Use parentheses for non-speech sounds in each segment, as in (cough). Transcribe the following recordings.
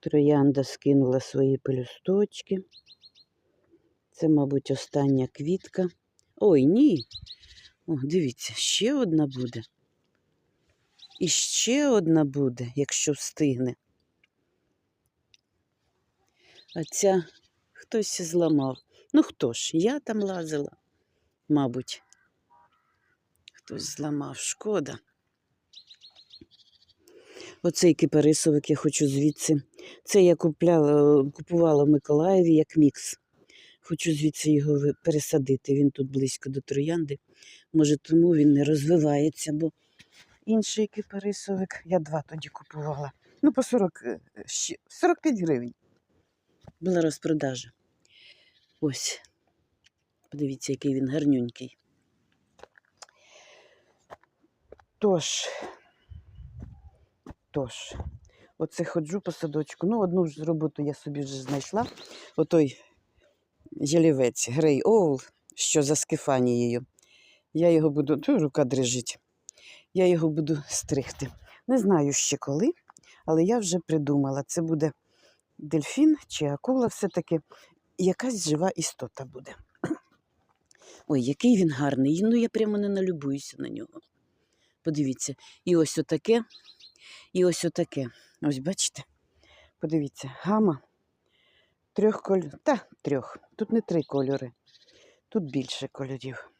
Троянда скинула свої пелюсточки. Це, мабуть, остання квітка. Ой, ні. О, дивіться, ще одна буде. І ще одна буде, якщо встигне. А ця хтось зламав. Ну хто ж? Я там лазила, мабуть. Хтось зламав, шкода. Оцей кипарисовик я хочу звідси. Це я купляла, купувала в Миколаєві як мікс. Хочу звідси його пересадити. Він тут близько до троянди. Може, тому він не розвивається, бо інший кипарисовик я два тоді купувала. Ну, по 40, е, 45 гривень. Була розпродажа. Ось. Подивіться, який він гарнюнький. Тож, тож, оце ходжу по садочку. Ну, одну ж роботу я собі вже знайшла. Отой ялівець, Грей Оул, що за Скефанією. Я його буду, то рука дрижить. Я його буду стригти. Не знаю ще коли, але я вже придумала. Це буде дельфін чи акула, все-таки якась жива істота буде. Ой, який він гарний. Ну, я прямо не налюбуюся на нього. Подивіться, і ось отаке, і ось отаке. Ось бачите? Подивіться, гама трьох кольорів. Та трьох. Тут не три кольори. Тут більше кольорів.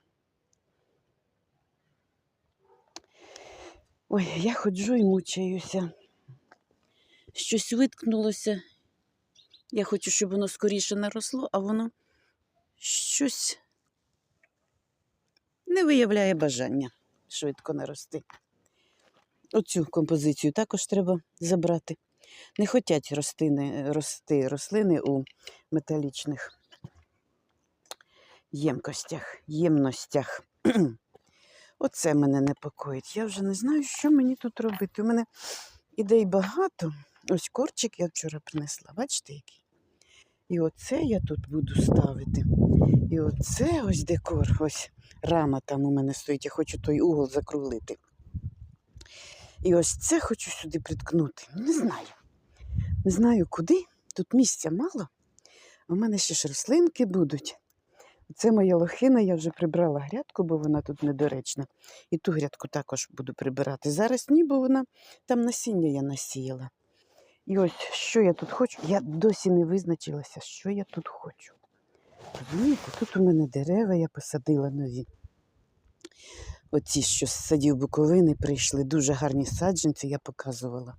Ой, я ходжу і мучаюся. Щось виткнулося. Я хочу, щоб воно скоріше наросло, а воно щось не виявляє бажання швидко нарости. Оцю композицію також треба забрати. Не хочуть ростини, рости рослини у металічних ємкостях, ємностях. (clears throat) Оце мене непокоїть. Я вже не знаю, що мені тут робити. У мене ідей багато. Ось корчик я вчора принесла, бачите який? І оце я тут буду ставити. І оце ось декор, ось рама там у мене стоїть, я хочу той угол закруглити. І ось це хочу сюди приткнути. Не знаю. Не знаю куди. Тут місця мало. У мене ще ж рослинки будуть. Це моя лохина, я вже прибрала грядку, бо вона тут недоречна. І ту грядку також буду прибирати. Зараз ні, бо вона там насіння я насіяла. І ось що я тут хочу. Я досі не визначилася, що я тут хочу. Розумієте, тут у мене дерева я посадила нові. Оці, що з садів Буковини прийшли, дуже гарні саджанці, я показувала.